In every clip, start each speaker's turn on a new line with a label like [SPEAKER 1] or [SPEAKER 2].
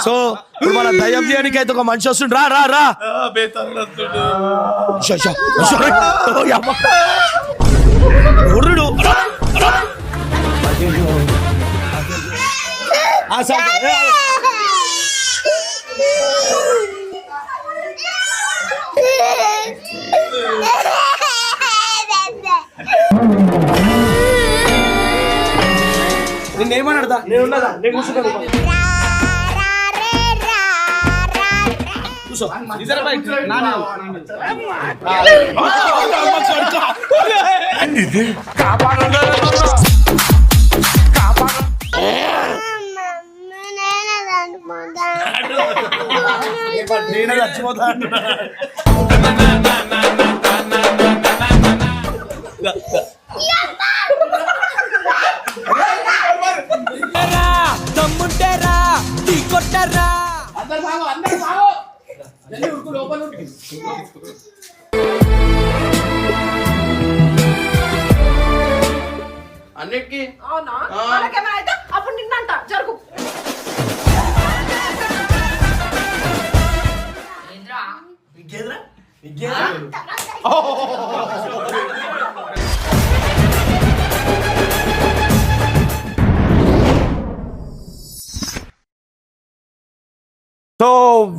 [SPEAKER 1] So ఇప్పుడు మన దయ్యం చేయడానికి అయితే ఒక మనిషి వస్తుండు. రా రా రా. షో, ఉర్రుడు. ఆ, సార్. నేను ఉన్నదా? నేను కూర్చుంటాను. కూర్చో నేనే చచ్చిపోతా అంటున్నా.
[SPEAKER 2] అన్నిటికీ?
[SPEAKER 3] అవునా? మనకేమైనా అయితే అప్పుడు నిన్నంట. జరుగు.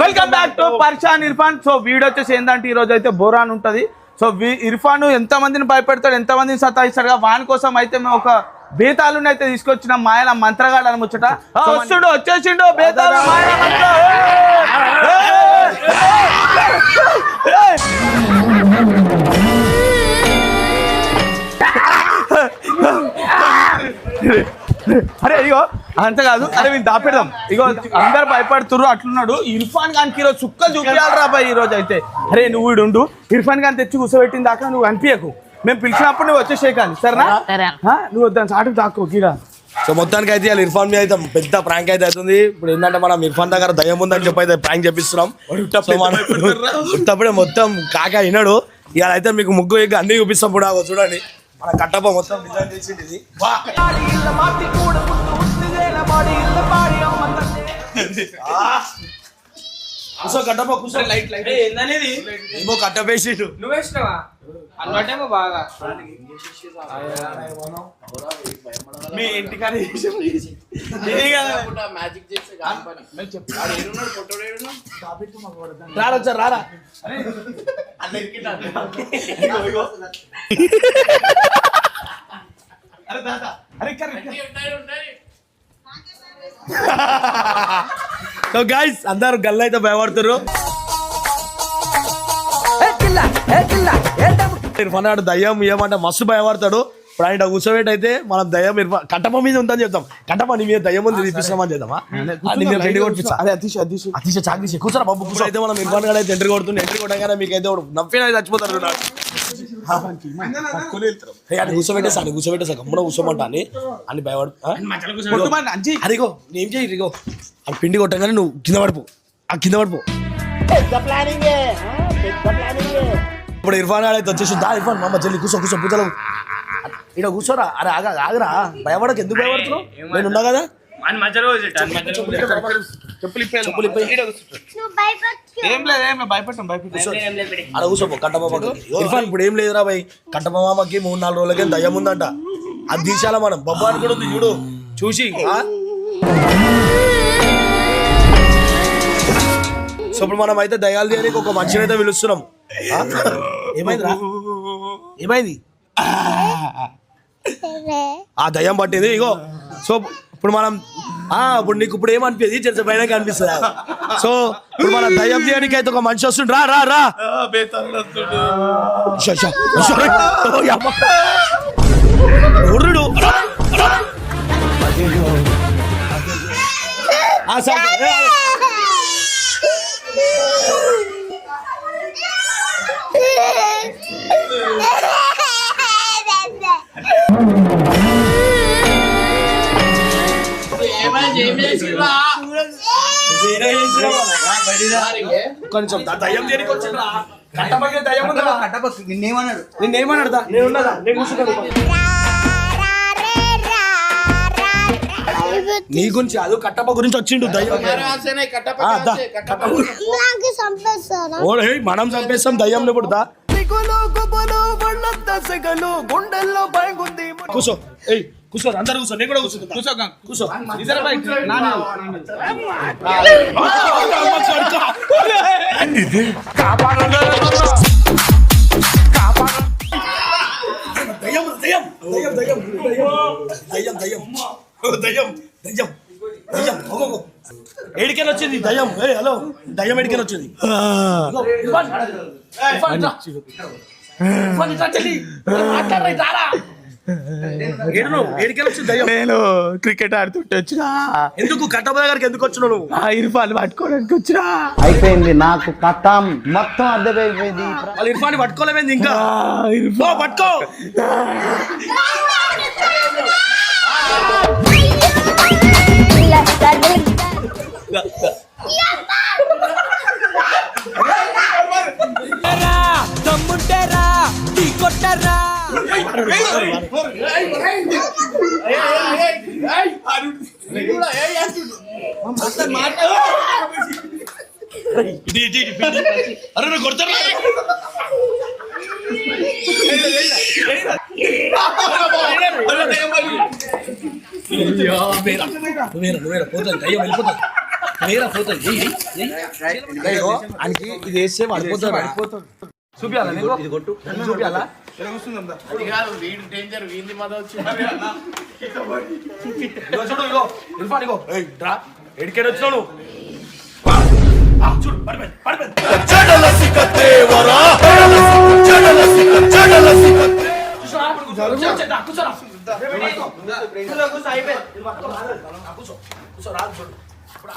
[SPEAKER 4] Welcome back to పర్షాన్ Irfan so video వచ్చేసి ఏంటంటే ఈ రోజు అయితే బోరాన్ ఉంటది. సో ఇర్ఫాన్ ఎంత మందిని భయపెడతాడు ఎంత మందిని సతాయిస్తాడు వాని కోసం అయితే మేము ఒక బేతాళుని అయితే తీసుకొచ్చిన. మాయల మంత్రగాడు అని ముచ్చట వస్తుండు వచ్చేసిండు బేతాళు మాయల మంత్ర. అరే ఇగో అంత కాదు. అరే వీళ్ళు దాపెడదాం. ఇగో అందరు భయపడుతుర్రు అట్లున్నాడు. ఇర్ఫాన్ ఖాన్కి ఈరోజు చుక్కలు చూపించాలి రా బాయ్ ఈ రోజు అయితే. అరే నువ్వు ఈడు ఉండు. ఇర్ఫాన్ ఖాన్ తెచ్చి కూర్చోబెట్టిన దాకా నువ్వు అనిపించకు మేము పిలిచినప్పుడు నువ్వు వచ్చేసే కానీ సరేనా? నువ్వు వద్దాను చాటు దాక్కో గీరా.
[SPEAKER 1] సో మొత్తానికి అయితే ఇవాళ ఇర్ఫాన్ మీద అయితే పెద్ద ప్రాంక్ అయితే అవుతుంది. ఇప్పుడు ఏంటంటే మనం ఇర్ఫాన్ దగ్గర దయ్యం ఉందని చెప్పి అయితే ప్రాంక్ చెప్పిస్తున్నాం ఉత్తప్పుడే మొత్తం కాక విన్నాడు ఇవాళ అయితే మీకు ముగ్గు ఎగ్గు అన్ని చూపిస్తాం కూడా. చూడండి. మన కట్టప్ప మొత్తం డిజైన్ చేసింది ఇది! కూర్చో కట్టప్ప కూర్చో లైట్ లైట్. ఏమో కట్టపేసిండు
[SPEAKER 5] నువ్వేసినావా అలవాటేమో బాగా.
[SPEAKER 4] మీ ఇంటికాడ
[SPEAKER 2] మ్యాజిక్ చేస్తే కాని పని ఆడు
[SPEAKER 1] సో గైస్ అందరు గల్ల అయితే భయపడుతున్నారు ఇర్ఫాన్ ఆడు దయ్యం ఏమంటే మస్తు భయపడతాడు. ఇప్పుడు ఆయన కూర్చోబెట్టి అయితే మనం దయ్యం ఇర్ఫాన్ కట్టమ మీద ఉందని చెప్తాం. కట్టమ నీ మీద దయ్యం ఉంది తీపిస్తున్నామని చేద్దామా ఆ, నీ మీద రెండు కొట్టిస్తా
[SPEAKER 4] అదే అతీష్ అతీష్
[SPEAKER 1] కూర్చోరా బాబు కూర్చో. అయితే మనం ఇర్ఫాన్ గారు అయితే ఎంట్రీ కొడుతుంది ఎంట్రీ కొట్టగానే మీకు అయితే నవ్విన చచ్చిపోతారు చూడండి. ఏ, అని కూర్చోబెట్టేసా అని కూర్చోబెట్టేసా గమ్మున కూర్చోమంటా అని. అని భయపడు అరిగో నేను చేయి ఇరిగో ఆ పిండి కొట్టగానే నువ్వు కింద పడిపో. ఆ కింద పడిపో. ఇప్పుడు ఇర్ఫాన్ అయితే వచ్చేసి దా ఇర్ఫాన్ మమ్మ చెల్లి కూర్చో కూర్చో పూజలో ఇక్కడ కూర్చోరా అరే ఆగా ఆగరా. భయపడకు ఎందుకు భయపడుతున్నావు? నేను ఉన్నా కదా?
[SPEAKER 4] చెప్పులు ఇప్పే చెప్పులు ఇప్పే ఏం లేదు ఏం లేదు భయపెట్టాం భయపెట్టాం.
[SPEAKER 1] అలా కూర్చోపో కట్టమామకి ఇర్ఫాన్ ఇప్పుడు ఏం లేదురా భయ్. కట్టమామకి మూడు నాలుగు రోజులకే దయ్యం ఉందంట. అది తీసాలా మనం? బొబ్బాని కూడా ఉంది చూడు. చూసి? సో ఇప్పుడు మనం అయితే దయాలు తీయడానికి ఒక మనిషిని అయితే పిలుస్తున్నాం? ఏమైందిరా? ఏమైంది? ఆ దయ్యం పట్టింది ఇగో. సో ఇప్పుడు మనం ఆ ఇప్పుడు నీకు ఇప్పుడు ఏమనిపించింది చేసే పైన కనిపిస్తుంది? సో ఇప్పుడు మన దయ్యం తీయడానికి అయితే ఒక మనిషి వస్తుండు. రా రా రా. ఉర్రుడు. ఆ, సార్, నీ గురించి అది కట్టప్ప గురించి వచ్చిండు దయ్యం. మనం చంపేస్తాం దయ్యంలో పుడతా కూసో కూర్చో అందరు కూర్చో నేను కూడా కూర్చుంటా
[SPEAKER 4] కూర్చో.
[SPEAKER 1] కూర్చో. దయ్యం దయ్యం దయ్యం దయ్యం దయ్యం దయ్యం ఓ, దయ్యం దయ్యం దయ్యం ఓ, ఓ, ఓ. ఏడికెళ్ళి వచ్చింది దయ్యం ఏ హలో దయ్యం ఏడికెళ్ళి వచ్చింది ఇర్ఫాన్.
[SPEAKER 4] నేను క్రికెట్ ఆడుతుంటే వచ్చినా.
[SPEAKER 1] ఎందుకు? కట్టప్ప దగ్గరికి ఎందుకు వచ్చినావు నువ్వు?
[SPEAKER 4] ఆ ఇర్ఫాన్ పట్టుకోవడానికి వచ్చినా.
[SPEAKER 6] అయిపోయింది నాకు కథం. మొత్తం అర్థమైపోయింది.
[SPEAKER 1] వాళ్ళు ఇర్ఫాన్ పట్టుకోలేమైంది ఇంకా?
[SPEAKER 4] ఆ,
[SPEAKER 1] ఓ,
[SPEAKER 4] ఇర్ఫాన్
[SPEAKER 1] పట్టుకో!
[SPEAKER 5] రా దమ్ముంటేరా టీ కొట్టరా.
[SPEAKER 1] అరే కొడతారా నువ్వేరా? నువ్వేరా పోతుంది వెళ్ళిపోతుంది పోతుంది ఆయనకి ఇది వేస్తే వెళ్ళిపోతాడు
[SPEAKER 4] చూపియాలా? నీకు?
[SPEAKER 1] ఇది
[SPEAKER 2] వీడు డేంజర్ వీంది మద
[SPEAKER 1] చూడు.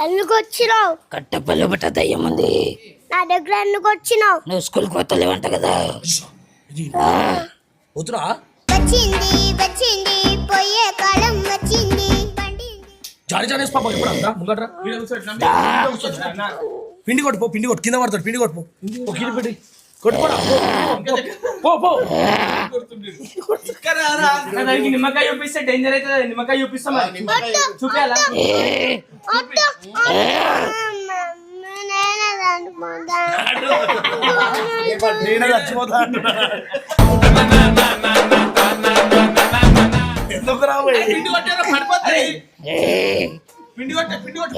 [SPEAKER 7] ఎందుకు వచ్చినావు?
[SPEAKER 8] కట్టపల్లి బట్ట దయ్యం ఉంది.
[SPEAKER 7] నా దగ్గర ఎందుకు వచ్చినావు?
[SPEAKER 8] నువ్వు స్కూల్కి పోతలేవంట కదా.
[SPEAKER 1] ఇది పోతురా.
[SPEAKER 7] వచ్చింది వచ్చింది పోయే కాలం వచ్చింది. బండి
[SPEAKER 1] జారి జారేసి పాప ఎప్పుడు అంతా ముంగట్రా. పిండి కొట్టు పో పిండి కొట్టు. కింద పడతాడు పిండి కొట్టు పో. ఓ, కింద పెట్టి కొట్టుకోరా. పో, పో పో
[SPEAKER 5] దానికి నిమ్మకాయ చూపిస్తే డేంజర్ అవుతుంది? నిమ్మకాయ చూపిస్తాం చూపించాలా.
[SPEAKER 7] నేనే అనుకుంటా
[SPEAKER 1] నేనే చచ్చిపోతా అంటున్నా. ఎందుకు రాబోయే
[SPEAKER 4] పిండి కొట్టారా పడిపోతుంది
[SPEAKER 5] పిండి కొట్ట పిండి కొట్ట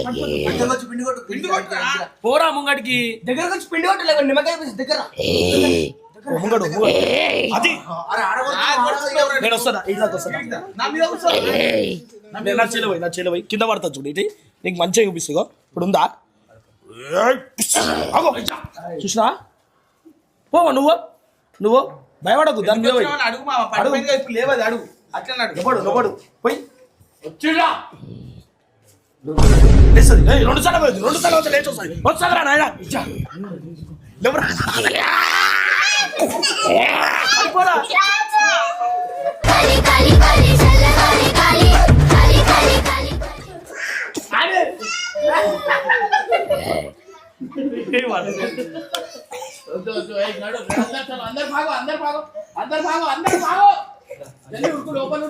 [SPEAKER 5] పిండి కొట్ట పిండి కొట్ట
[SPEAKER 1] పోరా ముంగడికి
[SPEAKER 5] దగ్గరకు వచ్చి పిండి కొట్టలేదు నిమ్మకాయ దగ్గర
[SPEAKER 1] ముంగడు అది నేను వస్తాను వస్తాను
[SPEAKER 4] నా
[SPEAKER 1] నా కింద పడతా చూడు ఇది నీకు మంచిగా చూపిస్తుందో ఇప్పుడు ఉందా. చూసినా పోవా నువ్వు? నువ్వు? భయపడకు దాని మీద
[SPEAKER 4] అడుగు ఇప్పుడు లేవదు అడుగు. అడుగు.
[SPEAKER 1] నిలబడు నిలబడు పోయి. వచ్చిరా రెండు సార్లు పోయింది రెండు సార్లు వచ్చి లేచి నాయన?
[SPEAKER 2] అందరు అందరు భాగో అందరు భాగో అందరు భాగో జల్దీ లోపల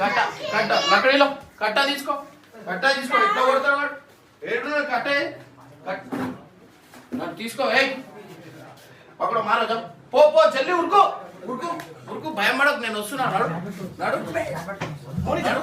[SPEAKER 2] కట్ట కట్ట లకడీలో కట్ట తీసుకో కట్ట తీసుకో ఎట్లా కొడతాడు వాడు ఏడు కట్ట ఏ? తీసుకో ఏయ్ పక్కన మారో పో పో జల్దీ ఉడుకో ఉరుకు ఉరుకు భయం పడకు నేను వస్తున్నా. నడు నడు. నడు.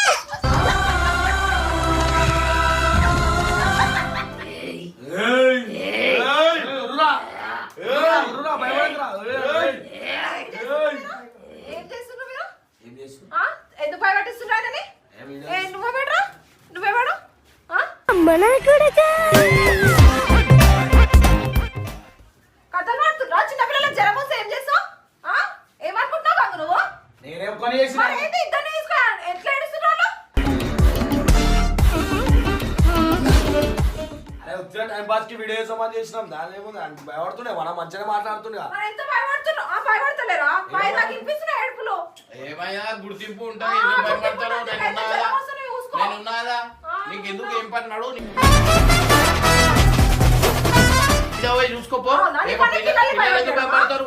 [SPEAKER 3] నువ్వే బెడరా నువ్వే బెడు
[SPEAKER 2] గుర్తింపు ఎందుకు భయపడతారు నేను నేను నీకు ఎందుకు ఏం పని నడు? చూసుకోపో? భయపడతారు?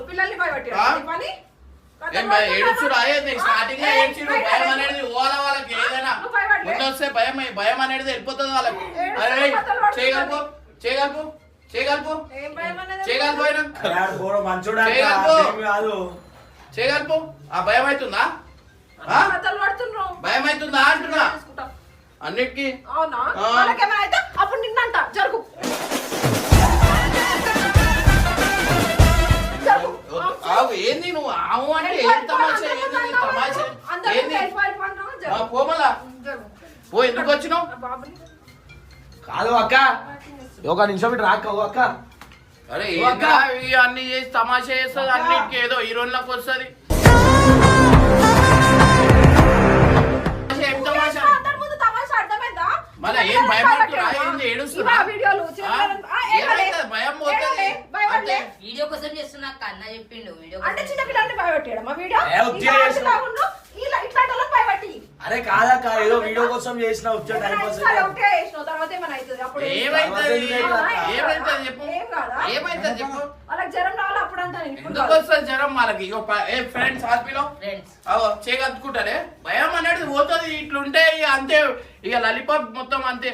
[SPEAKER 2] ఏడుచుడు? స్టార్టింగ్
[SPEAKER 3] భయం.
[SPEAKER 2] అనేది వాళ్ళకి ఏదైనా. భయం భయం అనేది వెళ్ళిపోతుంది వాళ్ళకి. అరే. చేయగలుపు. చేయగలుపు. చేయగలుపు.
[SPEAKER 3] అనేది?
[SPEAKER 2] చేయగలుపు. ఆ భయం అవుతుందా. భయం అవుతుందా అంటున్నా. అన్నిటికీ?
[SPEAKER 3] అవునా? అయితే అప్పుడు నిన్నంట. జరుగు. జరుగు.
[SPEAKER 2] ఆవు ఏంది నువ్వు? ఆవు అంటే ఏం తమాషా? ఏంది నీ తమాషా?
[SPEAKER 3] అందరూ
[SPEAKER 2] ఏంది. పోమలా. పో ఎందుకు వచ్చినావు?
[SPEAKER 1] కాదు అక్క. ఒక నిమిషం ఇటు రాక్క ఓ అక్క.
[SPEAKER 2] అరే అన్ని చేసి తమాషా చేస్తుంది. అన్నిటికీ ఏదో హీరోయిన్లకు వస్తుంది. ఏం భయపడుతున్నా? ఏంది ఏడుస్తున్నా?
[SPEAKER 3] వీడియోలు
[SPEAKER 2] భయం పోతుంది.
[SPEAKER 8] వీడియో కోసం చేస్తున్నా అన్న చెప్పిండు వీడియో
[SPEAKER 3] అంటే చిన్న పిల్లల్ని భయపెట్టాడు మా వీడియో
[SPEAKER 1] అరే కాదక్క ఏదో వీడియో కోసం చేసిన వచ్చే టైం పాస్
[SPEAKER 2] ఏమైతుంది ఏమైతుంది చెప్పు.
[SPEAKER 3] కాదా?
[SPEAKER 2] ఏమైతుంది చెప్పు.
[SPEAKER 3] వాళ్ళకి జ్వరం రావాలి అప్పుడు అంతా నేను ఇప్పుడు
[SPEAKER 2] ఎందుకు
[SPEAKER 3] కాదు.
[SPEAKER 2] వస్తుంది జ్వరం వాళ్ళకి? ఇగో ప- ఏ ఫ్రెండ్స్ భయం అనేది పోతుంది ఇట్లుంటే ఇక అంతే. ఇక లలిపాప్ మొత్తం అంతే.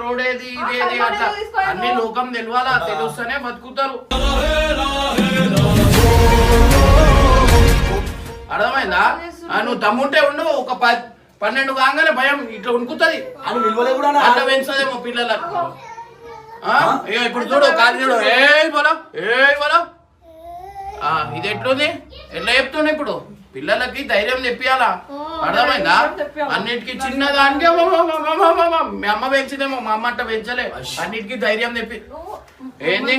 [SPEAKER 2] రోడ్ ఏది ఇది
[SPEAKER 3] ఆ,
[SPEAKER 2] ఏది
[SPEAKER 3] సల్మాన్
[SPEAKER 2] అట్లా. అన్ని లోకం తెలియాలా? తెలుస్తేనే బతుకుతారు. అర్థమైందా? ఆ, నువ్వు తమ్ముంటే ఉండు ఒక పన్నెండు కాగానే భయం ఇట్లా ఉనుకుతుంది
[SPEAKER 1] అని విలువలే కూడా
[SPEAKER 2] అట్లా పెంచుతుందేమో పిల్లలకు. ఇప్పుడు చూడు కాదు చూడు. ఏ బలం. ఏ బలం. ఆ, ఇది ఎట్లుంది? ఎట్లా చెప్తుండే ఇప్పుడు? పిల్లలకి ధైర్యం తెప్పియాలా? అర్థమైందా. అన్నిటికీ చిన్నదానికి మీ అమ్మ పెంచిందేమో మా అమ్మ అట్ట పెంచలే. అన్నిటికీ ధైర్యం తెప్పి ఏంది?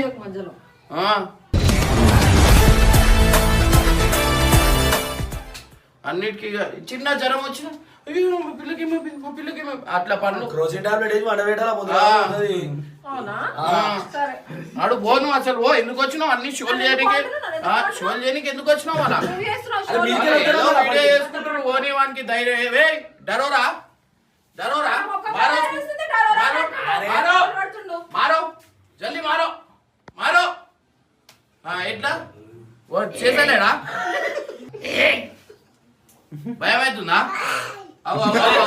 [SPEAKER 2] అన్నిటికీ చిన్న జ్వరం వచ్చిన అయ్యో మా పిల్లకి మా పిల్లకి అట్లా పనులు.
[SPEAKER 1] క్రోసిన్ టాబ్లెట్ వేసి
[SPEAKER 2] నాడు పోను అసలు ఓ ఎందుకు వచ్చినావు? అన్ని షోలు చేయడానికి ఆ, షోలు చేయడానికి ఎందుకు వచ్చినావు అలా. వీడియో చేసుకుంటారు ఓని వానికి ధైర్యం. ఏ డరోరా? డరోరా? మారో. మారో. మారో. జల్దీ మారో. మారో. ఆ, ఎట్లా? చేసలేడా భయం అవుతుందా అవ్వ, అవ్వ,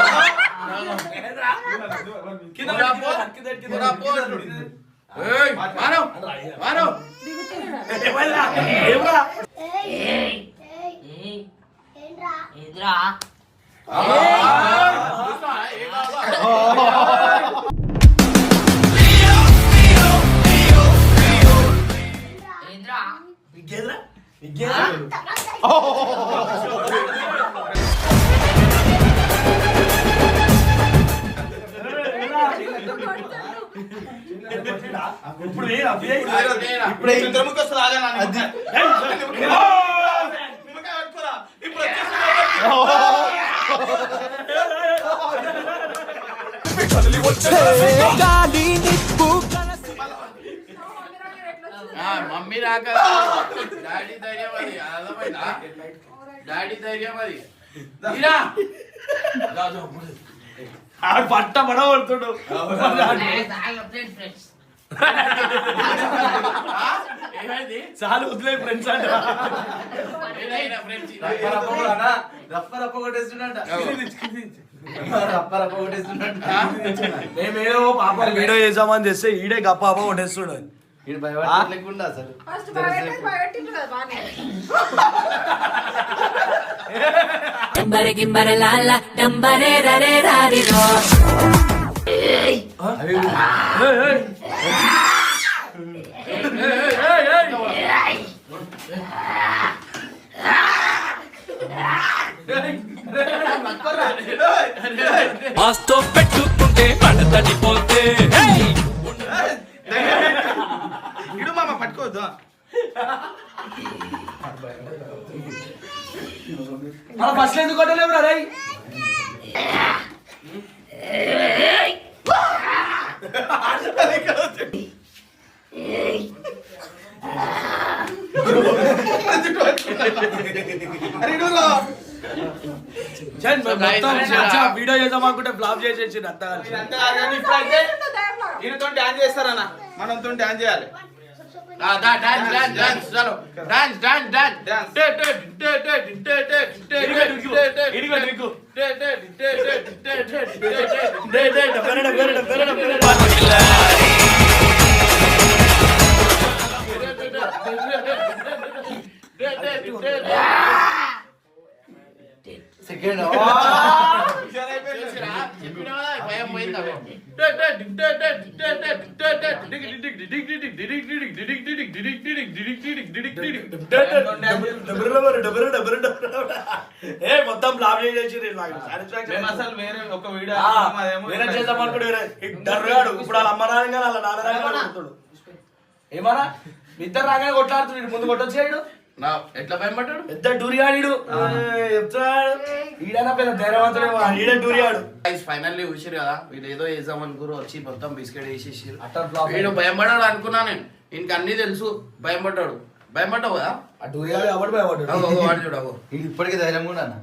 [SPEAKER 1] ఇప్పుడు? ఇప్పుడే
[SPEAKER 2] మమ్మీ రాక. డాడీ ధైర్యం అది. అర్థమైందా? డాడీ ధైర్యం అది.
[SPEAKER 1] పట్ట పడబడుతుడు చాలు వదిలే ఫ్రెండ్స్ అంట.
[SPEAKER 2] ఈయన, ఈయన friends, ఈయన.
[SPEAKER 5] రప్ప రప్ప కొట్టేస్తుండ రప్ప రప్ప కొట్టేస్తుండ
[SPEAKER 2] ఆ?
[SPEAKER 1] మేమేదో పాప వీడియో చేసామని తెస్తే ఈడే గప్ప పాప కొట్టేస్తుడు.
[SPEAKER 5] అసలు?
[SPEAKER 3] ఫస్ట్ భయపెట్టేది భయపెట్టిండ్రు కదా బానే.
[SPEAKER 8] డంబరే గింబరే లాల డంబరే రరే రారిరో
[SPEAKER 9] మాస్తో పెట్టుకుంటే మడతడిపోతే
[SPEAKER 4] ఇడు మామ పట్టుకోవద్దు.
[SPEAKER 1] మన బస్సులు ఎందుకు కొట్టలేవు రా రేయ్? వీడియో చేద్దాం అనుకుంటే బ్లాక్ చేసేసి అంతా.
[SPEAKER 4] ఈయనతో డాన్స్ చేస్తారన్న. మనంతో డాన్స్ చేయాలి.
[SPEAKER 2] డాన్స్ డాన్స్ డాన్స్ చలో. Dance dance dance
[SPEAKER 4] dance. మేము అసలు వేరే ఒక వీడియో
[SPEAKER 1] వేరే చేద్దాం అనుకుంటే వేరే ఇప్పుడు వాళ్ళ అమ్మ వాళ్ళ నాన్న ఏమన్నా? ఇద్దరు రాగానే కొట్లాడుతున్నాడు ముందు కొట్టొచ్చాడు
[SPEAKER 2] నా ఎట్లా భయం పట్టాడు
[SPEAKER 1] పెద్ద డూరియాడు చెప్తాడు. ఈడైనా పెద్ద ధైర్యవంతుడే ఈడే డూరియాడు
[SPEAKER 2] ఫైనల్లీ చూసిరు కదా వీడు ఏదో వేద్దాం అనుకురు వచ్చి మొత్తం బిస్కెట్ వేసేసి వీడు భయం పడ్డాడు అనుకున్నా నేను. ఇంక అన్ని తెలుసు
[SPEAKER 1] భయపడ్డాడు.
[SPEAKER 2] భయపడ్డావు అటు కాబట్టి
[SPEAKER 6] భయపడ్డావు ఇప్పటికీ ధైర్యం కూడా
[SPEAKER 1] అన్న